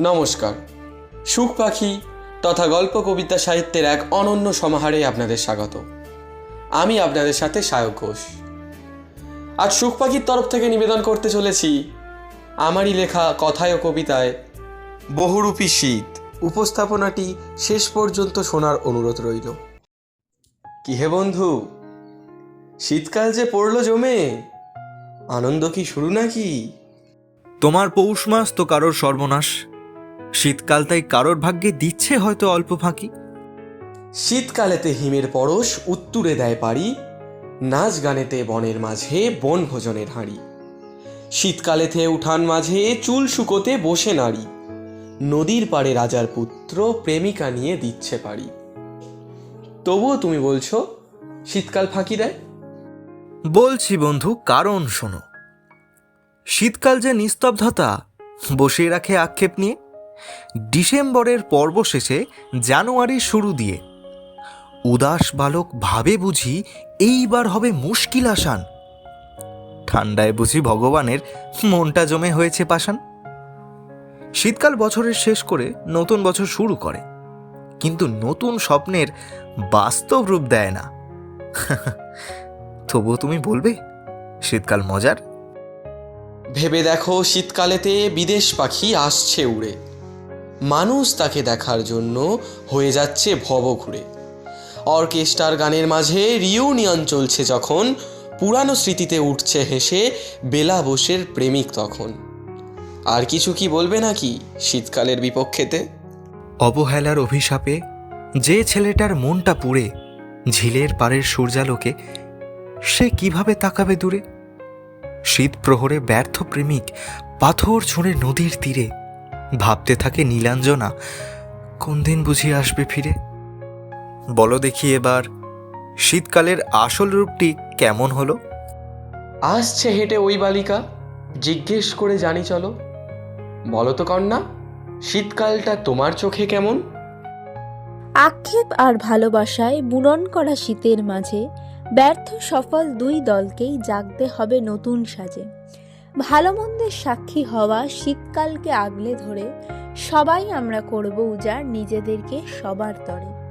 নমস্কার। সুখ পাখি তথা গল্প কবিতা সাহিত্যের এক অনন্য সমাহারে আপনাদের স্বাগত। আমি আপনাদের সাথে সায়ক ঘোষ। আজ সুখ পাখির তরফ থেকে নিবেদন করতে চলেছি আমারই লেখা কথায় ও কবিতায়, বহুরূপী শীত। উপস্থাপনাটি শেষ পর্যন্ত শোনার অনুরোধ রইল। কি হে বন্ধু, শীতকাল যে পড়ল জমে, আনন্দ কি শুরু নাকি? তোমার পৌষ মাস তো কারোর সর্বনাশ। শীতকাল তাই কারোর ভাগ্যে দিচ্ছে হয়তো অল্প ফাঁকি। শীতকালেতে হিমের পরশ উত্তুরে দেয় পারি নাচ গানেতে বনের মাঝে বন ভোজনের হাঁড়ি। শীতকালেতে উঠান মাঝে চুল শুকোতে বসে নারী নদীর পাড়ে রাজার পুত্র প্রেমিকা নিয়ে দিচ্ছে পারি তবুও তুমি বলছো শীতকাল ফাঁকি দেয়? বলছি বন্ধু কারণ শোনো। শীতকাল যে নিস্তব্ধতা বসিয়ে রাখে আক্ষেপ নিয়ে ডিসেম্বরের পর্ব শেষে জানুয়ারির শুরু দিয়ে। উদাস বালক ভাবে বুঝি এইবার হবে মুশকিল আসান। ঠান্ডায় বুঝি ভগবানের মনটা জমে হয়েছে পাষাণ। শীতকাল বছরের শেষ করে নতুন বছর শুরু করে। কিন্তু নতুন স্বপ্নের বাস্তব রূপ দেয় না। তবুও তুমি বলবে, শীতকাল মজার? ভেবে দেখো শীতকালেতে বিদেশ পাখি আসছে উড়ে। মানুষ তাকে দেখার জন্য হয়ে যাচ্ছে ভব ঘুরে। অর্কেস্ট্রার গানের মাঝে রিউনিয়ন চলছে যখন পুরানো স্মৃতিতে উঠছে হেসে বেলা বোসের প্রেমিক তখন। আর কিছু কি বলবে নাকি শীতকালের বিপক্ষেতে? অবহেলার অভিশাপে যে ছেলেটার মনটা পুড়ে, ঝিলের পাড়ের সূর্যালোকে, সে কীভাবে তাকাবে দূরে? শীত প্রহরে ব্যর্থ প্রেমিক পাথর ছুঁড়ে নদীর তীরে ভাবতে থাকে নীলাঞ্জনা কোন দিন বুঝি আসবে ফিরে? বলো দেখি এবার শীতকালের আসল রূপটি কেমন হলো? আসছে হেঁটে ওই বালিকা জিজ্ঞেস করে জানি চলো। বলো তো কন্যা শীতকালটা তোমার চোখে কেমন? আক্ষেপ আর ভালোবাসায় বুনন করা শীতের মাঝে ব্যর্থ সফল দুই দলকেই জাগতে হবে নতুন সাজে। ভালো মন্দের সাক্ষী হওয়া শীতকালকে আগলে ধরে সবাই আমরা করব উজাড় নিজেদেরকে সবার তরে।